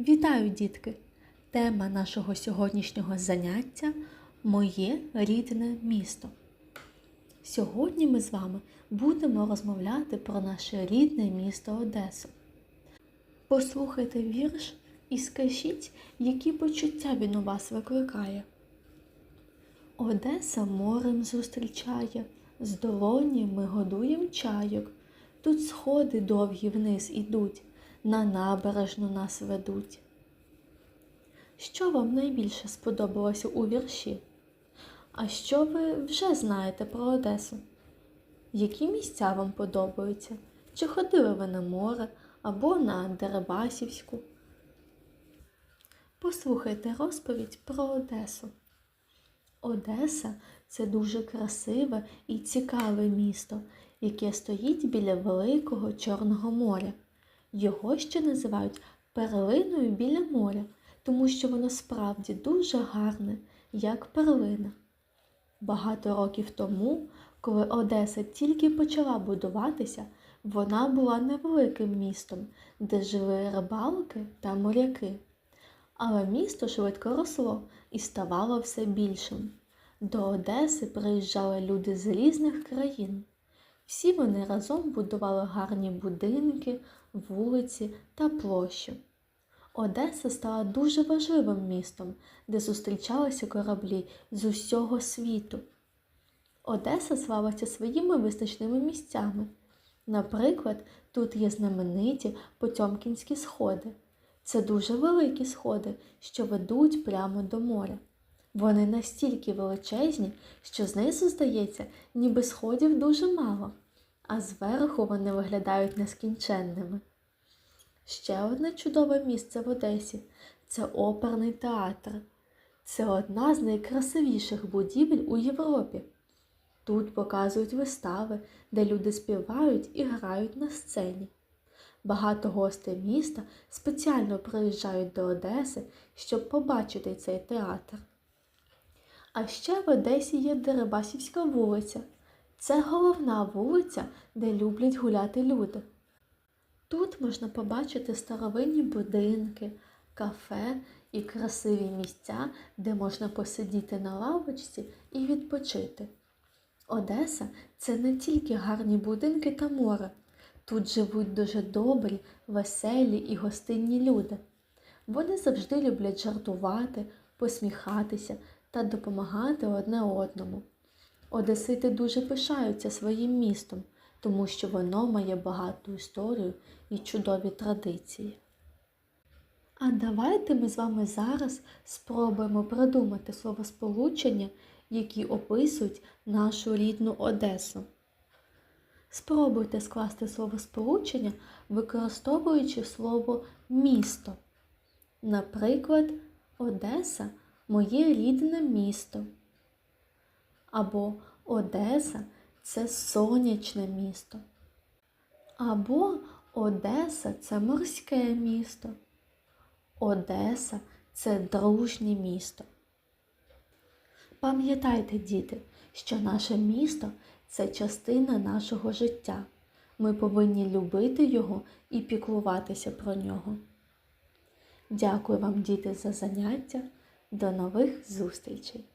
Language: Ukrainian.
Вітаю, дітки! Тема нашого сьогоднішнього заняття Моє рідне місто. Сьогодні ми з вами будемо розмовляти про наше рідне місто Одесу. Послухайте вірш і скажіть, які почуття він у вас викликає. Одеса морем зустрічає, з долоні ми годуєм чайок. Тут сходи довгі вниз ідуть, на набережну нас ведуть. Що вам найбільше сподобалося у вірші? А що ви вже знаєте про Одесу? Які місця вам подобаються? Чи ходили ви на море або на Дерибасівську? Послухайте розповідь про Одесу. Одеса це дуже красиве і цікаве місто, яке стоїть біля Великого Чорного моря. Його ще називають перлиною біля моря, тому що воно справді дуже гарне, як перлина. Багато років тому, коли Одеса тільки почала будуватися, вона була невеликим містом, де жили рибалки та моряки. Але місто швидко росло і ставало все більшим. До Одеси приїжджали люди з різних країн. Всі вони разом будували гарні будинки, вулиці та площі. Одеса стала дуже важливим містом, де зустрічалися кораблі з усього світу. Одеса славиться своїми визначними місцями. Наприклад, тут є знамениті Потьомкінські сходи. Це дуже великі сходи, що ведуть прямо до моря. Вони настільки величезні, що знизу здається, ніби сходів дуже мало, а зверху вони виглядають нескінченними. Ще одне чудове місце в Одесі це оперний театр. Це одна з найкрасивіших будівель у Європі. Тут показують вистави, де люди співають і грають на сцені. Багато гостей міста спеціально приїжджають до Одеси, щоб побачити цей театр. А ще в Одесі є Дерибасівська вулиця. Це головна вулиця, де люблять гуляти люди. Тут можна побачити старовинні будинки, кафе і красиві місця, де можна посидіти на лавочці і відпочити. Одеса це не тільки гарні будинки та море. Тут живуть дуже добрі, веселі і гостинні люди. Вони завжди люблять жартувати, посміхатися та допомагати одне одному. Одесити дуже пишаються своїм містом, тому що воно має багату історію і чудові традиції. А давайте ми з вами зараз спробуємо придумати словосполучення, які описують нашу рідну Одесу. Спробуйте скласти словосполучення, використовуючи слово місто. Наприклад, Одеса моє рідне місто. Або Одеса це сонячне місто. Або Одеса це морське місто. Одеса це дружнє місто. Пам'ятайте, діти, що наше місто це частина нашого життя. Ми повинні любити його і піклуватися про нього. Дякую вам, діти, за заняття. До нових зустрічей!